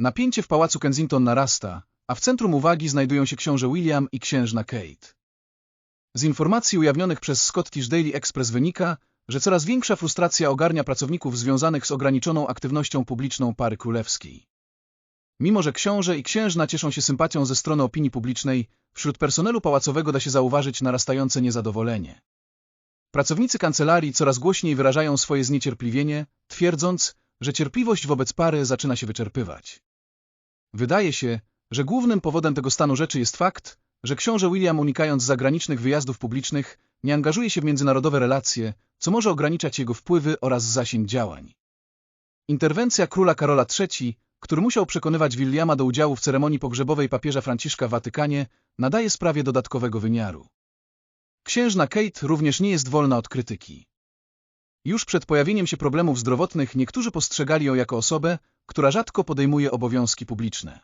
Napięcie w pałacu Kensington narasta, a w centrum uwagi znajdują się książę William i księżna Kate. Z informacji ujawnionych przez Scottish Daily Express wynika, że coraz większa frustracja ogarnia pracowników związanych z ograniczoną aktywnością publiczną pary królewskiej. Mimo, że książę i księżna cieszą się sympatią ze strony opinii publicznej, wśród personelu pałacowego da się zauważyć narastające niezadowolenie. Pracownicy kancelarii coraz głośniej wyrażają swoje zniecierpliwienie, twierdząc, że cierpliwość wobec pary zaczyna się wyczerpywać. Wydaje się, że głównym powodem tego stanu rzeczy jest fakt, że książę William unikając zagranicznych wyjazdów publicznych nie angażuje się w międzynarodowe relacje, co może ograniczać jego wpływy oraz zasięg działań. Interwencja króla Karola III, który musiał przekonywać Williama do udziału w ceremonii pogrzebowej papieża Franciszka w Watykanie, nadaje sprawie dodatkowego wymiaru. Księżna Kate również nie jest wolna od krytyki. Już przed pojawieniem się problemów zdrowotnych niektórzy postrzegali ją jako osobę, która rzadko podejmuje obowiązki publiczne.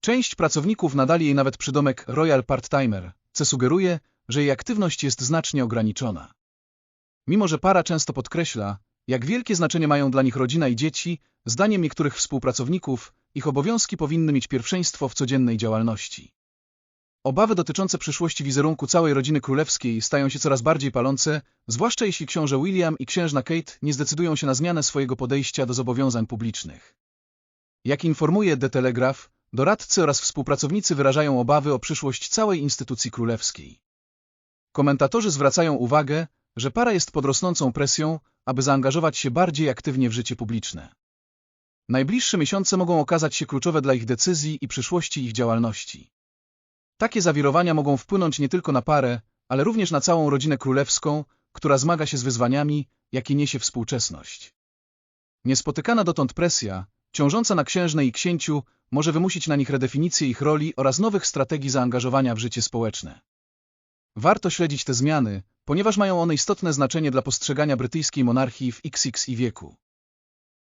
Część pracowników nadali jej nawet przydomek Royal Part-Timer, co sugeruje, że jej aktywność jest znacznie ograniczona. Mimo, że para często podkreśla, jak wielkie znaczenie mają dla nich rodzina i dzieci, zdaniem niektórych współpracowników, ich obowiązki powinny mieć pierwszeństwo w codziennej działalności. Obawy dotyczące przyszłości wizerunku całej rodziny królewskiej stają się coraz bardziej palące, zwłaszcza jeśli książę William i księżna Kate nie zdecydują się na zmianę swojego podejścia do zobowiązań publicznych. Jak informuje The Telegraph, doradcy oraz współpracownicy wyrażają obawy o przyszłość całej instytucji królewskiej. Komentatorzy zwracają uwagę, że para jest pod rosnącą presją, aby zaangażować się bardziej aktywnie w życie publiczne. Najbliższe miesiące mogą okazać się kluczowe dla ich decyzji i przyszłości ich działalności. Takie zawirowania mogą wpłynąć nie tylko na parę, ale również na całą rodzinę królewską, która zmaga się z wyzwaniami, jakie niesie współczesność. Niespotykana dotąd presja, ciążąca na księżnej i księciu, może wymusić na nich redefinicję ich roli oraz nowych strategii zaangażowania w życie społeczne. Warto śledzić te zmiany, ponieważ mają one istotne znaczenie dla postrzegania brytyjskiej monarchii w XX i wieku.